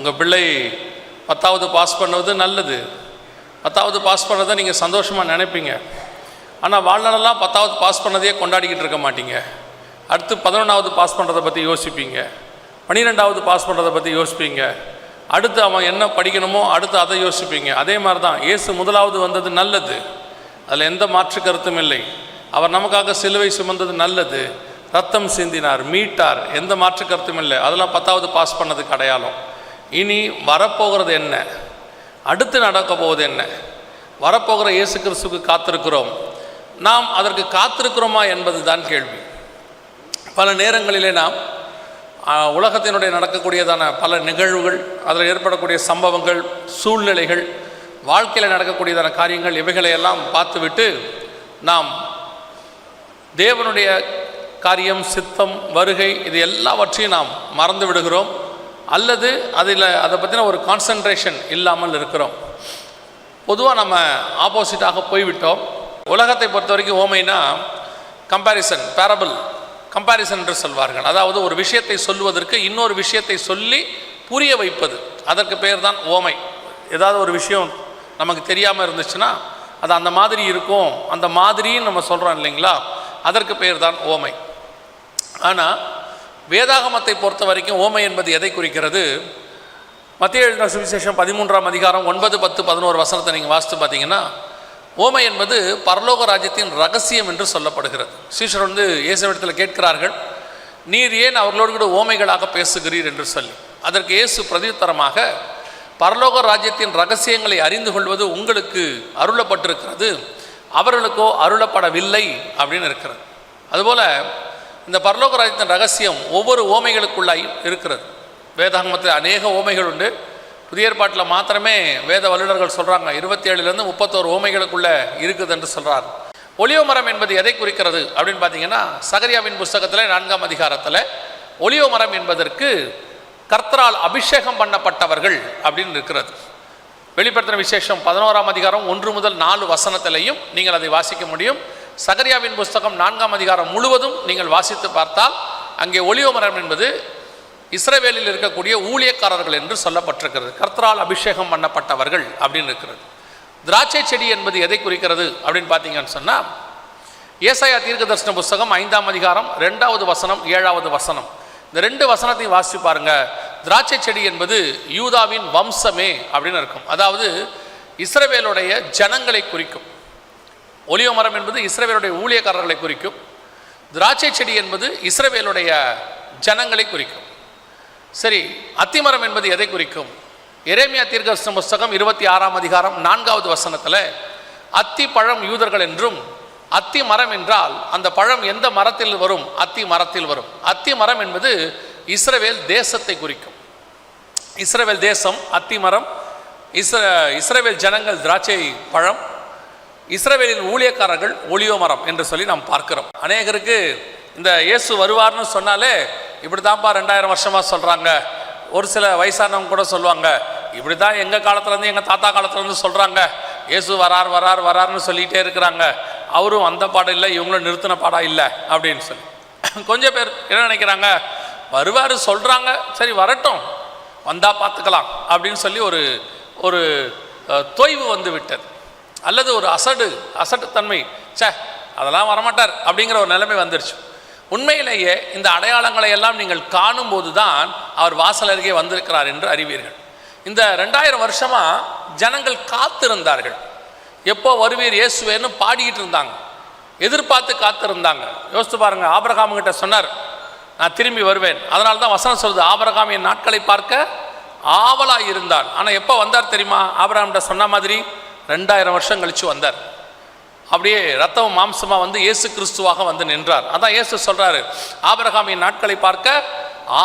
உங்கள் பிள்ளை பத்தாவது பாஸ் பண்ணுவது நல்லது. பத்தாவது பாஸ் பண்ணதை நீங்கள் சந்தோஷமாக நினைப்பீங்க. ஆனால் வாழ்நாளெல்லாம் பத்தாவது பாஸ் பண்ணதையே கொண்டாடிக்கிட்டு இருக்க மாட்டீங்க. அடுத்து பதினொன்றாவது பாஸ் பண்ணுறதை பற்றி யோசிப்பீங்க. பன்னிரெண்டாவது பாஸ் பண்ணுறதை பற்றி யோசிப்பீங்க. அடுத்து அவன் என்ன படிக்கணுமோ அடுத்து அதை யோசிப்பீங்க. அதே மாதிரி தான் இயேசு முதலாவது வந்தது நல்லது. அதில் எந்த மாற்று கருத்தும் இல்லை. அவர் நமக்காக சிலுவை சுமந்தது நல்லது. ரத்தம் சிந்தினார் மீட்டார் எந்த மாற்று கருத்தும் இல்லை. அதெல்லாம் பத்தாவது பாஸ் பண்ணதுக்கு அடையாளம். இனி வரப்போகிறது என்ன? அடுத்து நடக்க போவது என்ன? வரப்போகிற இயேசு கிறிஸ்துக்கு காத்திருக்கிறோம். நாம் அதற்கு காத்திருக்கிறோமா என்பது தான் கேள்வி. பல நேரங்களிலே நாம் உலகத்தினுடைய நடக்கக்கூடியதான பல நிகழ்வுகள் அதில் ஏற்படக்கூடிய சம்பவங்கள் சூழ்நிலைகள் வாழ்க்கையில் நடக்கக்கூடியதான காரியங்கள் இவைகளை எல்லாம் பார்த்துவிட்டு நாம் தேவனுடைய காரியம் சித்தம் வருகை இது எல்லாவற்றையும் நாம் மறந்து விடுகிறோம். அல்லது அதில் அதை பற்றின ஒரு கான்சன்ட்ரேஷன் இல்லாமல் இருக்கிறோம். பொதுவாக நம்ம ஆப்போசிட்டாக போய்விட்டோம். உலகத்தை பொறுத்த வரைக்கும் ஓமைனா கம்பேரிசன் பேரபிள் கம்பேரிசன் என்று சொல்வார்கள். அதாவது ஒரு விஷயத்தை சொல்லுவதற்கு இன்னொரு விஷயத்தை சொல்லி புரிய வைப்பது. அதற்கு பேர் தான் ஓமை. ஏதாவது ஒரு விஷயம் நமக்கு தெரியாமல் இருந்துச்சுன்னா அது அந்த மாதிரி இருக்கும். அந்த மாதிரின்னு நம்ம சொல்கிறோம் இல்லைங்களா? அதற்கு பேர் தான் ஓமை. ஆனால் வேதாகமத்தை பொறுத்த வரைக்கும் ஓமை என்பது எதை குறிக்கிறது? மத்திய எழுதின சுவிசேஷம் பதிமூன்றாம் அதிகாரம் ஒன்பது பத்து பதினோரு வசனத்தை நீங்கள் வாசித்து பார்த்தீங்கன்னா ஓமை என்பது பரலோக ராஜ்யத்தின் ரகசியம் என்று சொல்லப்படுகிறது. சீஷர் வந்து இயேசுவிடத்தில் கேட்கிறார்கள் நீர் ஏன் அவர்களோடு கூட ஓமைகளாக பேசுகிறீர்? என்று சொல்லி. அதற்கு இயேசு பிரதித்தரமாக பரலோக ராஜ்யத்தின் ரகசியங்களை அறிந்து கொள்வது உங்களுக்கு அருளப்பட்டிருக்கிறது. அவர்களுக்கோ அருளப்படவில்லை அப்படின்னு இருக்கிறது அதுபோல் இந்த பரலோக ராஜ்யத்தின் ரகசியம் ஒவ்வொரு ஓமைகளுக்குள்ளாயும் இருக்கிறது. வேதாகமத்தில் அநேக ஓமைகள் உண்டு. புதிய ஏற்பாட்டில் மாத்திரமே வேத வல்லுநர்கள் சொல்கிறாங்க இருபத்தி ஏழுலேருந்து முப்பத்தோரு ஓமைகளுக்குள்ளே இருக்குது என்று சொல்கிறார் ஒளியோ மரம் என்பது எதை குறிக்கிறது அப்படின்னு பார்த்தீங்கன்னா சகரியாவின் புஸ்தகத்தில் நான்காம் அதிகாரத்தில் ஒளியோ மரம் என்பதற்கு கர்த்தரால் அபிஷேகம் பண்ணப்பட்டவர்கள் அப்படின்னு இருக்கிறது. வெளிப்படுத்தின விசேஷம் பதினோராம் அதிகாரம் ஒன்று முதல் நாலு வசனத்திலையும் நீங்கள் அதை வாசிக்க முடியும். சகரியாவின் புஸ்தகம் நான்காம் அதிகாரம் முழுவதும் நீங்கள் வாசித்து பார்த்தால் அங்கே ஒளிவமரம் மரம் என்பது இஸ்ரவேலில் இருக்கக்கூடிய ஊழியக்காரர்கள் என்று சொல்லப்பட்டிருக்கிறது. கர்த்தரால் அபிஷேகம் பண்ணப்பட்டவர்கள் அப்படின்னு இருக்கிறது. திராட்சை செடி என்பது எதை குறிக்கிறது அப்படின்னு பார்த்தீங்கன்னு சொன்னால் ஏசாயா தீர்க்கதர்சன புஸ்தகம் ஐந்தாம் அதிகாரம் ரெண்டாவது வசனம் ஏழாவது வசனம். இந்த ரெண்டு வசனத்தையும் வாசித்து பாருங்க. திராட்சை செடி என்பது யூதாவின் வம்சமே அப்படின்னு இருக்கும் அதாவது இஸ்ரவேலுடைய ஜனங்களை குறிக்கும். ஒலிவ மரம் என்பது இஸ்ரவேலுடைய ஊழியக்காரர்களை குறிக்கும். திராட்சை செடி என்பது இஸ்ரவேலுடைய ஜனங்களை குறிக்கும். சரி அத்திமரம் என்பது எதை குறிக்கும்? எரேமியா தீர்க்கதரிசன புஸ்தகம் இருபத்தி ஆறாம் அதிகாரம் நான்காவது வசனத்தில் அத்தி பழம் யூதர்கள் என்றும் அத்தி மரம் என்றால் அந்த பழம் எந்த மரத்தில் வரும்? அத்தி மரத்தில் வரும். அத்தி மரம் என்பது இஸ்ரவேல் தேசத்தை குறிக்கும். இஸ்ரவேல் தேசம் அத்தி மரம் இஸ்ர இஸ்ரவேல் ஜனங்கள் திராட்சை பழம் இஸ்ரவேலின் ஊழியக்காரர்கள் ஒளியோ மரம் என்று சொல்லி நாம் பார்க்கிறோம். அநேகருக்கு இந்த இயேசு வருவார்னு சொன்னாலே இப்படி தான்ப்பா ரெண்டாயிரம் வருஷமாக சொல்கிறாங்க ஒரு சில வயசானவங்க கூட சொல்லுவாங்க இப்படி தான் எங்கள் காலத்துலேருந்து எங்கள் தாத்தா காலத்துலேருந்து சொல்கிறாங்க இயேசு வரார் வரார் வரார்னு சொல்லிகிட்டே இருக்கிறாங்க. அவரும் அந்த பாடம் இல்லை இவங்களும் நிறுத்தின பாடம் இல்லை அப்படின்னு சொல்லி. கொஞ்சம் பேர் என்ன நினைக்கிறாங்க வருவார் சொல்கிறாங்க சரி வரட்டும் வந்தால் பார்த்துக்கலாம் அப்படின்னு சொல்லி ஒரு ஒரு தொய்வு வந்து விட்டது. அல்லது ஒரு அசடு அசட்டுத்தன்மை ச்சே அதெல்லாம் வரமாட்டார் அப்படிங்கிற ஒரு நிலைமை வந்துருச்சு. உண்மையிலேயே இந்த அடையாளங்களை எல்லாம் நீங்கள் காணும்போது தான் அவர் வாசல் அருகே வந்திருக்கிறார் என்று அறிவீர்கள். இந்த ரெண்டாயிரம் வருஷமாக ஜனங்கள் காத்திருந்தார்கள். எப்போ வருவீர் இயேசுவேன்னு பாடிக்கிட்டு இருந்தாங்க. எதிர்பார்த்து காத்திருந்தாங்க. யோசித்து பாருங்க ஆபரகாம் கிட்ட சொன்னார் நான் திரும்பி வருவேன். அதனால தான் வசனம் சொல்லுது ஆபரகாம் என் நாட்களை பார்க்க ஆவலாக இருந்தான் ஆனால் எப்போ வந்தார் தெரியுமா? ஆபரகாம்கிட்ட சொன்ன மாதிரி ரெண்டாயிரம் வருஷம் கழித்து வந்தார். அப்படியே ரத்தம் மாம்சமாக வந்து இயேசு கிறிஸ்துவாக வந்து நின்றார். அதான் இயேசு சொல்கிறாரு ஆபரகாமின் நாட்களை பார்க்க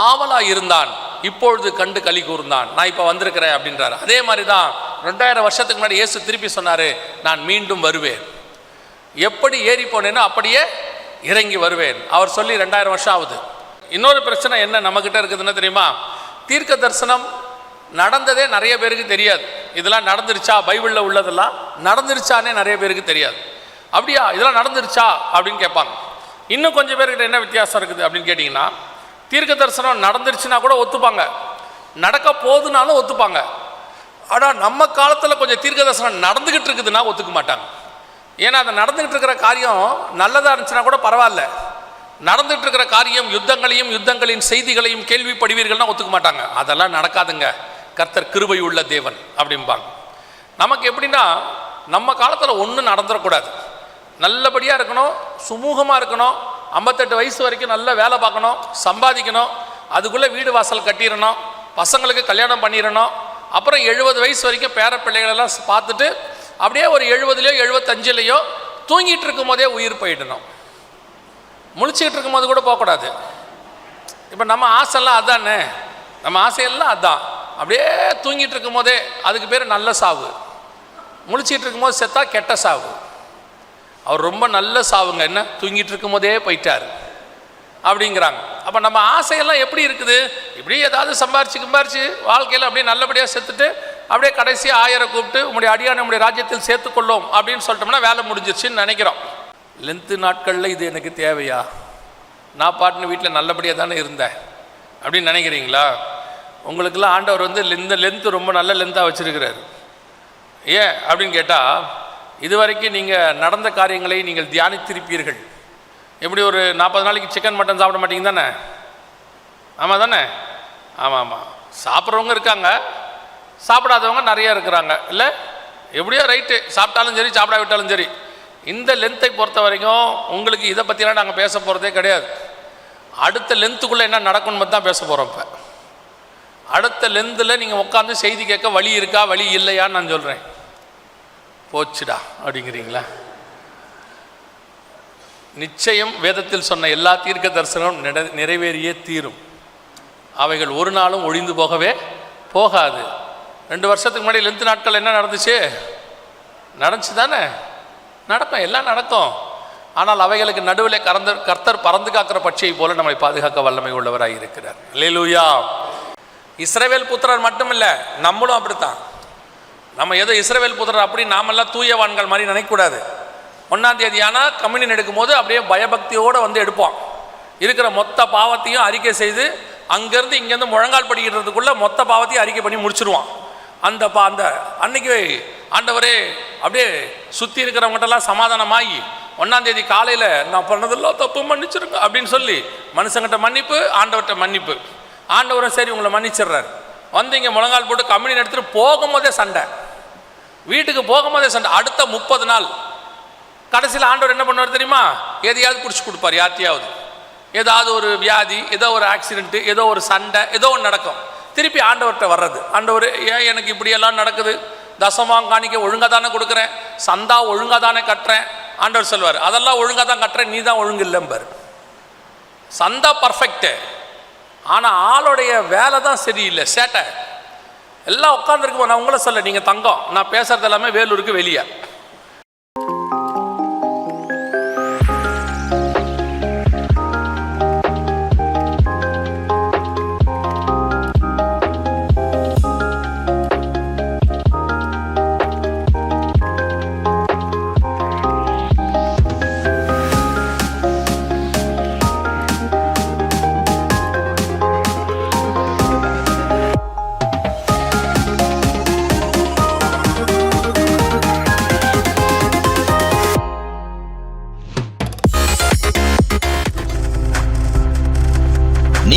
ஆவலாக இருந்தான் இப்பொழுது கண்டு களி கூர்ந்தான். நான் இப்போ வந்திருக்கிறேன் அப்படின்றார். அதே மாதிரி தான் ரெண்டாயிரம் வருஷத்துக்கு முன்னாடி இயேசு திருப்பி சொன்னார் நான் மீண்டும் வருவேன். எப்படி ஏறி போனேனோ அப்படியே இறங்கி வருவேன். அவர் சொல்லி ரெண்டாயிரம் வருஷம் ஆகுது. இன்னொரு பிரச்சனை என்ன நம்மக்கிட்ட இருக்குதுன்னு தெரியுமா? தீர்க்க தரிசனம் நடந்ததே நிறைய பேருக்கு தெரியாது. இதெல்லாம் நடந்துருச்சா? பைபிளில் உள்ளதெல்லாம் நடந்துருச்சானே நிறைய பேருக்கு தெரியாது. அப்படியா? இதெல்லாம் நடந்துருச்சா? அப்படின்னு கேட்பாங்க. இன்னும் கொஞ்சம் பேர்கிட்ட என்ன வித்தியாசம் இருக்குது அப்படின்னு கேட்டிங்கன்னா தீர்க்க தரிசனம் நடந்துருச்சுன்னா கூட ஒத்துப்பாங்க. நடக்க போகுதுனாலும் ஒத்துப்பாங்க. ஆனால் நம்ம காலத்தில் கொஞ்சம் தீர்க்க தரிசனம் நடந்துக்கிட்டு இருக்குதுன்னா ஒத்துக்க மாட்டாங்க. ஏன்னா அது நடந்துக்கிட்டு இருக்கிற காரியம் நல்லதாக இருந்துச்சுன்னா கூட பரவாயில்ல. நடந்துகிட்டு இருக்கிற காரியம் யுத்தங்களையும் யுத்தங்களின் செய்திகளையும் கேள்விப்படுவீர்கள்னா ஒத்துக்க மாட்டாங்க. அதெல்லாம் நடக்காதுங்க. கர்த்தர் கிருபை உள்ள தேவன் அப்படிம்பாங்க. நமக்கு எப்படின்னா நம்ம காலத்தில் ஒன்றும் நடந்துடக்கூடாது நல்லபடியாக இருக்கணும் சுமூகமாக இருக்கணும் ஐம்பத்தெட்டு வயசு வரைக்கும் நல்ல வேலை பார்க்கணும் சம்பாதிக்கணும் அதுக்குள்ளே வீடு வாசல் கட்டிடணும் பசங்களுக்கு கல்யாணம் பண்ணிடணும் அப்புறம் எழுபது வயசு வரைக்கும் பேர பிள்ளைகளெல்லாம் பார்த்துட்டு அப்படியே ஒரு எழுபதுலையோ எழுபத்தஞ்சுலையோ தூங்கிட்டு இருக்கும் போதே உயிர் போயிடணும். முழிச்சுக்கிட்டு இருக்கும்போது கூட போகக்கூடாது. இப்போ நம்ம ஆசைலாம் அதானே? நம்ம ஆசையெல்லாம் அதான். அப்படியே தூங்கிட்டு இருக்கும் போதே அதுக்கு பேர் நல்ல சாவு. முழிச்சிட்டு இருக்கும்போது செத்தா கெட்ட சாவு. அவர் ரொம்ப நல்ல சாவுங்க. என்ன? தூங்கிட்டு இருக்கும் போதே போயிட்டார். அப்படிங்கிறாங்க. அப்போ நம்ம ஆசையெல்லாம் எப்படி இருக்குது? இப்படி ஏதாவது சம்பாரிச்சு கிம்பாரிச்சு வாழ்க்கையில் அப்படியே நல்லபடியாக செத்துட்டு அப்படியே கடைசி ஆயரை கூப்பிட்டு உங்களுடைய அடியான நம்முடைய ராஜ்யத்தில் சேர்த்துக்கொள்ளும் அப்படின்னு சொல்லிட்டோம்னா வேலை முடிஞ்சிருச்சுன்னு நினைக்கிறோம். லென்த்து நாட்களில் இது எனக்கு தேவையா? நான் பாட்டுன்னு வீட்டில் நல்லபடியாக தானே இருந்தேன். அப்படின்னு நினைக்கிறீங்களா? உங்களுக்கெல்லாம் ஆண்டவர் வந்து இந்த லென்த்து ரொம்ப நல்ல லென்த்தாக வச்சுருக்கிறாரு. ஏன் அப்படின்னு கேட்டால் இதுவரைக்கும் நீங்கள் நடந்த காரியங்களை நீங்கள் தியானித்திருப்பீர்கள். எப்படி ஒரு நாற்பது நாளைக்கு சிக்கன் மட்டன் சாப்பிட மாட்டீங்க தானே? ஆமாம் தானே? ஆமாம் ஆமாம் சாப்பிட்றவங்க இருக்காங்க. சாப்பிடாதவங்க நிறைய இருக்கிறாங்க. இல்லை? எப்படியோ ரைட்டு சாப்பிட்டாலும் சரி சாப்பிடா விட்டாலும் சரி. இந்த லென்த்தை பொறுத்த வரைக்கும் உங்களுக்கு இதை பற்றிலாம் நாங்கள் பேச போகிறதே கிடையாது. அடுத்த லென்த்துக்குள்ளே என்ன நடக்கணும் தான் பேச போகிறோம் இப்போ. அடுத்த லென்த்தில் நீங்கள் உட்காந்து செய்தி கேட்க வழி இருக்கா வழி இல்லையான்னு நான் சொல்கிறேன் போச்சுடா அப்படிங்கிறீங்களா? நிச்சயம் வேதத்தில் சொன்ன எல்லா தீர்க்க தரிசனமும் நிறைவேறியே தீரும். அவைகள் ஒரு நாளும் ஒழிந்து போகவே போகாது. ரெண்டு வருஷத்துக்கு முன்னாடி லென்த் நாட்கள் என்ன நடந்துச்சு? நடந்துச்சு தானே நடக்கும் எல்லாம் நடக்கும். ஆனால் அவைகளுக்கு நடுவில் கறந்து கர்த்தர் பறந்து காக்கிற பட்சியை போல நம்மை பாதுகாக்க வல்லமை உள்ளவராக இருக்கிறார். லேலூயா இஸ்ரவேல் புத்திரர் மட்டும் இல்லை நம்மளும் அப்படித்தான். நம்ம ஏதோ இஸ்ரவேல் புத்திரர் அப்படி நாமெல்லாம் தூயவான்கள் மாதிரி நினைக்கக்கூடாது. ஒன்றாம் தேதி ஆனால் கம்யூனியன் எடுக்கும்போது அப்படியே பயபக்தியோடு வந்து எடுப்போம். இருக்கிற மொத்த பாவத்தையும் அறிக்கை செய்து அங்கேருந்து இங்கேருந்து முழங்கால் படிக்கிறதுக்குள்ளே மொத்த பாவத்தையும் அறிக்கை பண்ணி முடிச்சிருவான் அந்த பா அந்த அன்னைக்கு ஆண்டவரே அப்படியே சுற்றி இருக்கிறவங்ககிட்டலாம் சமாதானமாகி ஒன்றாம் தேதி காலையில் நான் பண்ணதெல்லாம் தப்பு மன்னிச்சிருங்க அப்படின்னு சொல்லி மனுஷங்கிட்ட மன்னிப்பு ஆண்டவர்கிட்ட மன்னிப்பு. ஆண்டவரும் சரி உங்களை மன்னிச்சிடுறாரு. வந்து இங்கே முழங்கால் போட்டு கம்பெனி எடுத்துகிட்டு போகும்போதே சண்டை. வீட்டுக்கு போகும்போதே சண்டை. அடுத்த முப்பது நாள். கடைசியில் ஆண்டவர் என்ன பண்ணுவார் தெரியுமா? எதையாவது பிடிச்சி கொடுப்பார் யார்த்தையாவது ஏதாவது ஒரு வியாதி ஏதோ ஒரு ஆக்சிடென்ட்டு ஏதோ ஒரு சண்டை ஏதோ ஒன்று நடக்கும். திருப்பி ஆண்டவர்கிட்ட வர்றது. ஆண்டவர் ஏன் எனக்கு இப்படியெல்லாம் நடக்குது? தசமாம் காணிக்க ஒழுங்காக தானே கொடுக்குறேன். சந்தா ஒழுங்காக தானே கட்டுறேன். ஆண்டவர் சொல்வார் அதெல்லாம் ஒழுங்காக தான் கட்டுறேன் நீ தான் ஒழுங்கு இல்லைம்பார். சந்தா பர்ஃபெக்ட்டு ஆனால் ஆளுடைய வேலை தான் சரியில்லை சேட்டை. எல்லாம் உட்காந்துருக்கு நான் உங்களை சொல்ல நீங்கள் தங்கம். நான் பேசுகிறது எல்லாமே வேலூருக்கு வெளியே.